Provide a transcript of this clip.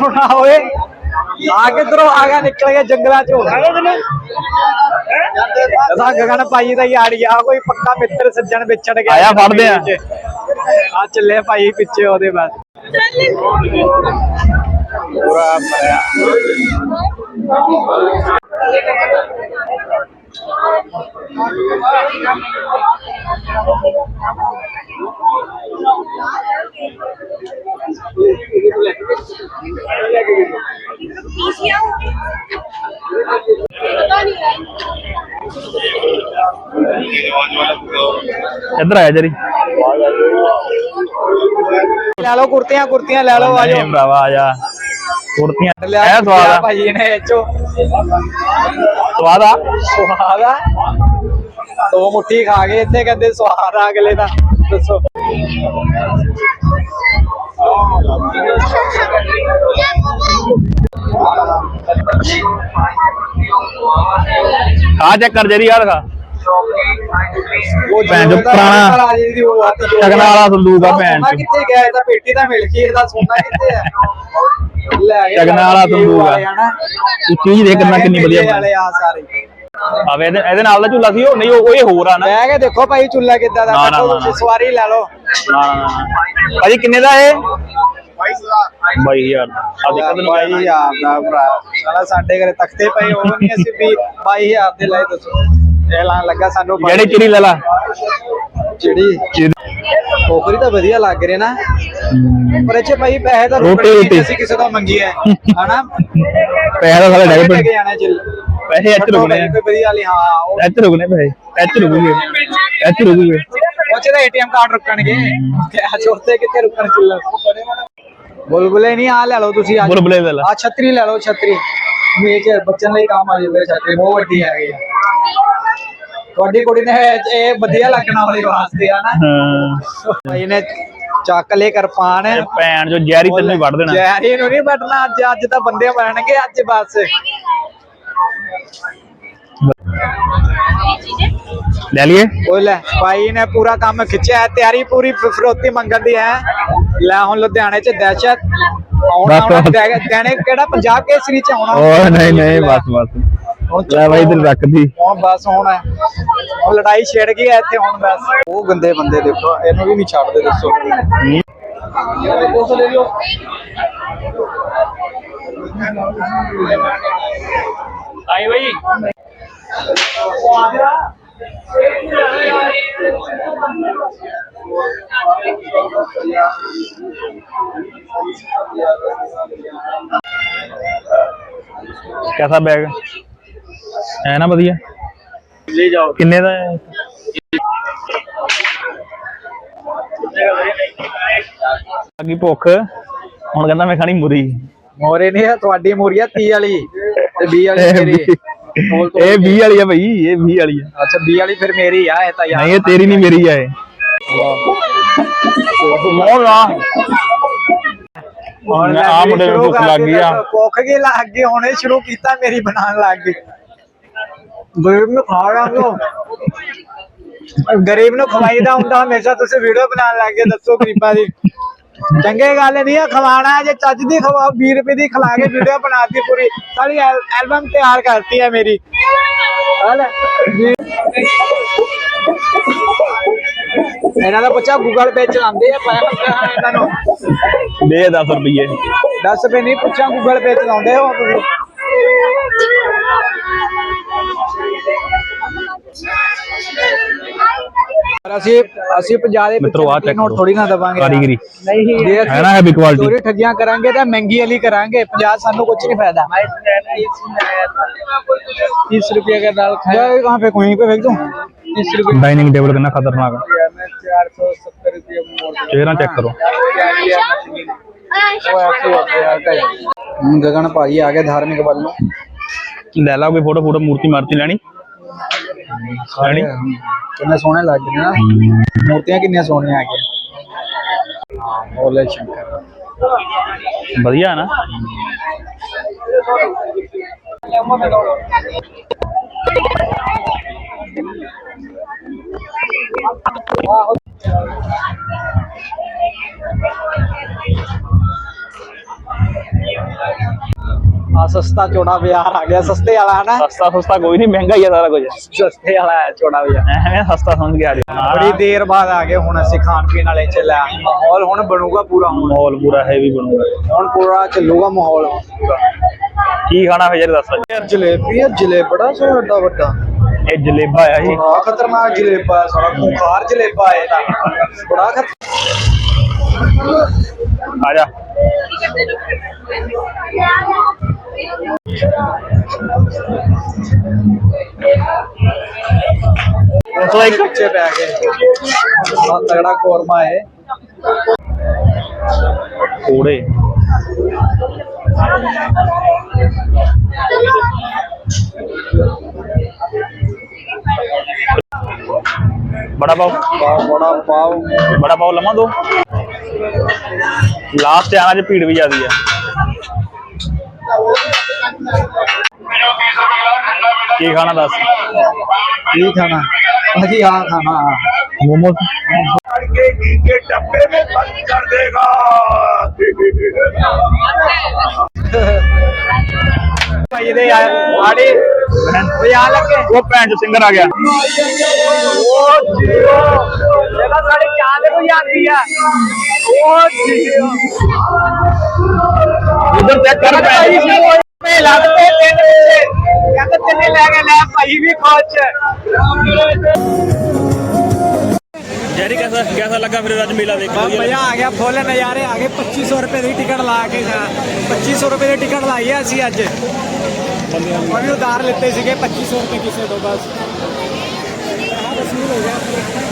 ਸੁਣਾ ਓਏ। ਆ ਕਿਧਰੋਂ ਆ ਗਿਆ ਨਿਕਲ ਗਿਆ ਜੰਗਲਾਂ ਚੋਂ। ਅਸਾਂ ਗਗਨ ਭਾਈ ਦਾ ਯਾਰ ਆ ਕੋਈ ਪੱਕਾ ਮਿੱਤਰ ਸੱਜਣ ਵਿਛੜ ਗਿਆ। ਆਇਆ ਫੜਦੇ ਆ। ਆ ਚੱਲੇ ਭਾਈ ਪਿੱਛੇ ਉਹਦੇ ਬਾਅਦ ਪੂਰਾ ਭਰਿਆ ਇੱਧਰ ਆਇਆ ਜਰੀ। ਲੈ ਲਓ ਕੁਰਤੀਆਂ ਕੁਰਤੀਆਂ ਲੈ ਲਓ ਆ ਨਹੀਂ ਭਰਾਵਾ ਆ ਜਾ। ਕੁੜਤੀਆਂ। ਲਿਆ ਐ ਸਵਾਦ ਆ। ਭਾਈ ਨੇ ਚੋ। ਸਵਾਦ ਆ? ਸਵਾਦ ਆ। ਦੋ ਮੁੱਠੀ ਖਾ ਗਏ ਇੱਥੇ ਕਹਿੰਦੇ ਸਵਾਦ ਆ ਅਗਲੇ ਦਾ। ਦੱਸੋ। ਖਾ ਚੈੱਕ ਕਰ ਜਰੀ ਯਾਰ ਖਾ ਉਹ ਭੈਣ ਪੁਰਾਣਾ ਜੀ ਦੀ ਜੋੜ ਸ਼ਗਨਾਂ ਵਾਲਾ ਸੰਦੂਕ ਆ ਭੈਣ ਚੋ। ਕਿੱਥੇ ਗਿਆ? ਇਹਦਾ ਪੇਟੀ ਤਾਂ ਮਿਲ ਗਈ ਇਹਦਾ ਸੋਨਾ ਕਿੱਥੇ ਆ? ਲੈ ਗਿਆ ਸ਼ਗਨਾਂ ਵਾਲਾ ਸੰਦੂਕ ਆ। ਤੂੰ ਚੀਜ਼ ਦੇਖ ਕਿੰਨਾ ਕਿੰਨੀ ਵਧੀਆ ਆ ਸਾਰੇ। ਆਵੇ ਇਹਦੇ ਨਾਲ ਦਾ ਝੂਲਾ ਸੀ ਉਹ? ਨਹੀਂ ਉਹ ਇਹ ਹੋਰ ਆ ਨਾ। ਬਹਿ ਕੇ ਦੇਖੋ ਭਾਈ ਚੁੱਲਾ ਕਿੱਦਾਂ ਦਾ? ਦੇਖੋ। ਸਵਾਰੀ ਲੈ ਲਓ। ਭਾਜੀ ਕਿੰਨੇ ਦਾ ਇਹ? 22000 ਆ ਦੇਖ ਤੈਨੂੰ ਬਾਈ ਯਾਰ ਦਾ ਭਰਾ। ਸਾਲਾ ਸਾਡੇ ਘਰੇ ਤਖਤੇ ਪਏ ਉਹ ਨਹੀਂ ਅਸੀਂ ਵੀ 22000 ਦੇ ਲੈ ਦੱਸੋ। ਐਲਾਨ ਲੱਗਾ ਸਾਨੂੰ ਜਿਹੜੀ ਚਿੜੀ ਲੈ ਲਾ। ਚਿੜੀ? ਕੋਕਰੀ ਤਾਂ ਵਧੀਆ ਲੱਗ ਰਿਹਾ ਨਾ। ਪਰ ਇੱਥੇ ਭਾਈ ਪੈਸੇ ਤਾਂ ਰੋਟੀ- ਰੋਟੀ। ਅਸੀਂ ਕਿਸੇ ਤੋਂ ਮੰਗੀ ਹੈ। ਹਨਾ? ਪੈਸੇ ਦਾ ਸਾਲੇ ਡੈਗ ਪੈ ਜਾਣਾ ਚੱਲ ਪੈਸੇ ਇੱਥੇ ਰੁਕਣੇ ਕੋਈ ਵਧੀਆ ਵਾਲੀ ਹਾਂ ਇੱਥੇ ਰੁਕਣੇ ਪੈਸੇ। ਇੱਥੇ ਰੁਕੂਗੇ। ਇੱਥੇ ਰੁਕੂਗੇ। ਤਾਂ ਏਟੀਐਮ ਕਾਰਡ ਰੁਕਣਗੇ। ਕੈਸ਼ ਉੱਤੇ ਕਿੱਥੇ ਰੁਕਣ ਚੱਲਣ ਬੁਲਬੁਲੇ ਨਹੀਂ ਆ ਲੈ ਲਓ ਤੁਸੀਂ ਆ ਬੁਲਬੁਲੇ ਲੈ ਲਾ। ਆ ਛਤਰੀ ਲੈ ਲਓ ਛਤਰੀ। ਮੇਜ ਬੱਚਨ ਲਈ ਕੰਮ ਆ ਜਾਵੇ ਛਤਰੀ ਬਹੁਤ ਵੱਡੀ ਹੈਗੀ ਆ। ਤੁਹਾਡੀ ਕੁੜੀ ਨੇ ਇਹ ਵਧੀਆ ਲੱਗਣਾ ਵਾਲੀ ਵਾਸਤੇ ਆ ਨਾ? ਹਾਂ। ਭਾਈ ਨੇ ਚੱਕ ਲੈ ਕਿਰਪਾਨ। ਭੈਣ ਜੋ ਜੈਰੀ ਤੈਨੂੰ ਵੱਢ ਦੇਣਾ। ਜੈਰੀ ਨੂੰ ਨਹੀਂ ਬੈਠਣਾ ਅੱਜ ਅੱਜ ਤਾਂ ਬੰਦੇ ਬਣਨਗੇ ਅੱਜ ਬਸ। ਲੈ ਲਈਏ। ਉਹ ਲੈ ਭਾਈ ਨੇ ਪੂਰਾ ਕੰਮ ਖਿੱਚਿਆ ਹੈ, ਤਿਆਰੀ ਪੂਰੀ ਫਿਰੌਤੀ ਮੰਗਣ ਦੀ ਹੈ। ਲੈ ਹੁਣ ਲੁਧਿਆਣੇ ਚ ਦਹਿਸ਼ਤ ਆਉਣਾ ਬਸ, ਆਉਣਾ। ਲੁਧਿਆਣੇ ਕਿਹੜਾ ਪੰਜਾਬ ਕੇਸਰੀ ਚ ਆਉਣਾ? ਓ ਨਹੀਂ ਨਹੀਂ ਬਸ ਬਸ। ਹੁਣ ਲੈ ਬਾਈ ਇਧਰ ਰੱਖਦੀ ਹੁਣ ਬਸ ਹੁਣ ਹੈ। ਹੁਣ ਲੜਾਈ ਛਿੜ ਗਈ ਹੈ ਇੱਥੇ ਹੁਣ ਬਸ। ਉਹ ਗੰਦੇ ਬੰਦੇ ਦੇਖੋ ਇਹਨੂੰ ਵੀ ਨਹੀਂ ਛੱਡਦੇ ਦੱਸੋ। ਆਈ ਬਾਈ। कैसा बैग है ना बढ़िया ले जाओ किन्ने ਦਾ ਹੈ ਅਗੀ ਭੁੱਖ ਹੁਣ ਕਹਿੰਦਾ ਮੈਂ ਖਾਣੀ ਮੁਰੀ ਮੋਰੇ ਨਹੀਂ ਹੈ ਤੁਹਾਡੀ ਮੋਰੀ ਆ 30 ਵਾਲੀ ਤੇ 20 ਵਾਲੀ ਤੋਲ ਇਹ ਕੇ। 20 ਵਾਲੀ ਆ ਭਾਈ ਇਹ 20 ਵਾਲੀ ਆ। ਅੱਛਾ 20 ਵਾਲੀ ਫਿਰ ਮੇਰੀ ਆ ਇਹ ਤਾਂ ਯਾਰ ਨਹੀਂ ਇਹ ਤੇਰੀ ਨਹੀਂ ਮੇਰੀ ਆ ਇਹ। ਆ ਹੁਣ ਆ ਮੁੰਡੇ ਨੂੰ ਭੁੱਖ ਲੱਗ ਗਈ ਆ। ਭੁੱਖ ਗਈ ਲੱਗ ਗਈ ਹੁਣੇ ਸ਼ੁਰੂ ਕੀਤਾ ਮੇਰੀ ਬਣਾਉਣ ਲੱਗ ਗਈ। ਗਰੀਬ ਨੂੰ ਖਾ ਲਾਂਗੋ ਗਰੀਬ ਨੂੰ ਖਵਾਈਦਾ ਹੁੰਦਾ ਹਮੇਸ਼ਾ ਤੁਸੀਂ ਵੀਡੀਓ ਬਣਾਉਣ ਲੱਗ ਗਏ ਦੱਸੋ ਗਰੀਬਾਂ ਦੀ। ਚੰਗੇ ਗੱਲ ਨਹੀਂ ਆ ਖਵਾਣਾ ਜੇ ਚੱਜ ਦੀ ਖਵਾਓ 20 ਰੁਪਏ ਦੀ ਖਿਲਾ ਕੇ ਵੀਡੀਓ ਬਣਾਤੀ ਪੂਰੀ। ਸਾਰੀ ਐਲਬਮ ਤਿਆਰ ਕਰਤੀ ਹੈ ਮੇਰੀ। ਇਹਨਾਂ ਦਾ ਬੱਚਾ ਗੂਗਲ ਪੇ ਚਲਾਉਂਦੇ ਆ ਪਾਇਆ ਇਹਨਾਂ ਨੂੰ। ਦੇ 10 ਰੁਪਏ 10 ਰੁਪਏ ਨਹੀਂ ਪੁੱਛਾਂ ਗੂਗਲ ਪੇ ਚਲਾਉਂਦੇ ਹੋ ਤੁਸੀਂ? ਪਰ ਅਸੀਂ ਅਸੀਂ 50 ਦੇ ਮਿੱਤਰੋ, ਆਹ check ਨੋਟ ਕਰੋ। ਥੋੜੀ ਨਾ ਦਵਾਂਗੇ ਕਾਰੀਗਰੀ ਨਹੀਂ ਹੈ ਨਾ ਹੈਵੀ ਕੁਆਲਿਟੀ ਚੋਰੀ ਠੱਗੀਆਂ ਕਰਾਂਗੇ ਤਾਂ ਮਹਿੰਗੀ ਵਾਲੀ ਕਰਾਂਗੇ 50 ਸਾਨੂੰ ਕੁਝ नहीं फायदा तीस रुपये का दाल खाया कहाँ पे कहीं पे फेंक दूँ तीस रुपये ਡਾਈਨਿੰਗ ਟੇਬਲ ਕਿੰਨਾ ਖਤਰਨਾਕ ਆ मैं चार सौ सत्तर रुपये मोड़ ਚਿਹਰਾ ਚੈੱਕ ਕਰੋ ਗਗਨ ਭਾਈ ਆ ਗਏ ਧਾਰਮਿਕ ਵੱਲ ਨੂੰ ਲੈ ਲਾ ਕੋਈ ਫੋਟੋ ਫੋਟੋ ਮੂਰਤੀ ਮਾਰਤੀ ਲੈਣੀ ਲੈਣੀ ਕਿੰਨੇ ਸੋਹਣੇ ਲੱਗ ਰਹੇ ਨਾ? ਮੂਰਤੀਆਂ ਕਿੰਨੀਆਂ ਸੋਹਣੀਆਂ ਆ ਗਈਆਂ ਹਾਂ ਬੋਲੇ ਸ਼ੰਕਰ। ਵਧੀਆ ਨਾ? ਆ ਸਸਤਾ ਚੋੜਾ ਬਾਜ਼ਾਰ ਆ ਗਿਆ ਸਸਤੇ ਵਾਲਾ ਹੈ ਨਾ? ਸਸਤਾ ਸਸਤਾ ਕੋਈ ਨਹੀਂ ਮਹਿੰਗਾ ਹੀ ਆ ਸਾਰਾ ਕੁਝ। ਸਸਤੇ ਵਾਲਾ ਹੈ ਚੋੜਾ ਬਾਜ਼ਾਰ। ਐਵੇਂ ਸਸਤਾ ਸਮਝ ਕੇ ਆ ਰਿਹਾ ਬੜੀ ਦੇਰ ਬਾਅਦ ਆ ਗਏ ਹੁਣ ਅਸੀਂ ਖਾਣ ਪੀਣ ਵਾਲੇ ਚ ਲੈ। ਮਾਹੌਲ ਹੁਣ ਬਣੂਗਾ ਪੂਰਾ ਹੁਣ। ਮਾਹੌਲ ਪੂਰਾ ਹੈਵੀ ਬਣੂਗਾ। ਹੁਣ ਪੂਰਾ ਚੱਲੂਗਾ ਮਾਹੌਲ ਪੂਰਾ। ਕੀ ਖਾਣਾ ਫਿਰ ਯਾਰ ਦੱਸ। ਜਲੇਬੀ ਹੈ ਜਲੇਬੜਾ ਸੋ ਵੱਡਾ ਵੱਡਾ। ਇਹ ਜਲੇਬਾ ਆ ਜੀ। ਬੜਾ ਖਤਰਨਾਕ ਜਲੇਬਾ ਹੈ ਸਾਰਾ ਖੁੰਖਾਰ ਜਲੇਬਾ ਹੈ ਇਹਦਾ। ਬੜਾ ਖਤ ਆ ਜਾ। ਸੋ ਇੱਕ ਪਿੱਛੇ ਪੈ ਗਏ। ਬਹੁਤ ਤਗੜਾ ਕੋਰਮਾ ਹੈ ਕੋੜੇ। ਬੜਾ ਪਾਓ। ਬੜਾ ਪਾਓ। ਬੜਾ ਪਾਓ ਲਵਾਂ ਦੋ। ਲਾਸਟ ਆਣਾ ਚ ਭੀੜ ਵੀ ਜ਼ਿਆਦੀ ਕੀ ਖਾਣਾ ਦੱਸ ਕੀ ਖਾਣਾ ਅਜੀ ਹਾਂ ਖਾਣਾ ਹਾਂ ਮੋਮੋਸ के डब्बे में बंद कर देगा ਭਾਈ ਦੇ ਯਾਰ ਆੜੀ ਬਜਾ ਲੱਗੇ ਉਹ ਭੈਣ ਚ ਸਿੰਗਰ ਆ ਗਿਆ ਉਹ ਜੀਓ ਜਿਹੜਾ ਸਾਡੀ ਚਾਂਦ ਨੂੰ ਜਾਂਦੀ ਆ ਉਹ ਜੀਓ ਉਧਰ ਚੈੱਕ ਕਰ ਤੇ ਲੱਗਦੇ ਤਿੰਨ ਪਿੱਛੇ ਕਹਿੰਦੇ ਤਿੰਨੇ ਲੈ ਕੇ ਲੈ ਭਾਈ ਵੀ ਖੋਚ ਜੈਰੀ ਕੈਸਾ ਕੈਸਾ ਲੱਗਾ ਫਿਰ ਅੱਜ ਮੇਲਾ ਦੇਖਣ ਬਹੁਤ ਮਜ਼ਾ ਆ ਗਿਆ ਫੁੱਲ ਨਜ਼ਾਰੇ ਆ ਗਏ। 2500 ਰੁਪਏ ਦੀ ਟਿਕਟ ਲਾ ਕੇ ਜਾ 2500 ਰੁਪਏ ਦੀ ਟਿਕਟ ਲਾਈ ਆ ਅਸੀਂ ਅੱਜ। ਅਸੀਂ ਉਧਾਰ ਲਿੱਤੇ ਸੀਗੇ 2500 ਰੁਪਏ ਕਿਸੇ ਤੋਂ ਬਸ। ਆਹ ਵਸੂਲ ਹੋ ਗਿਆ।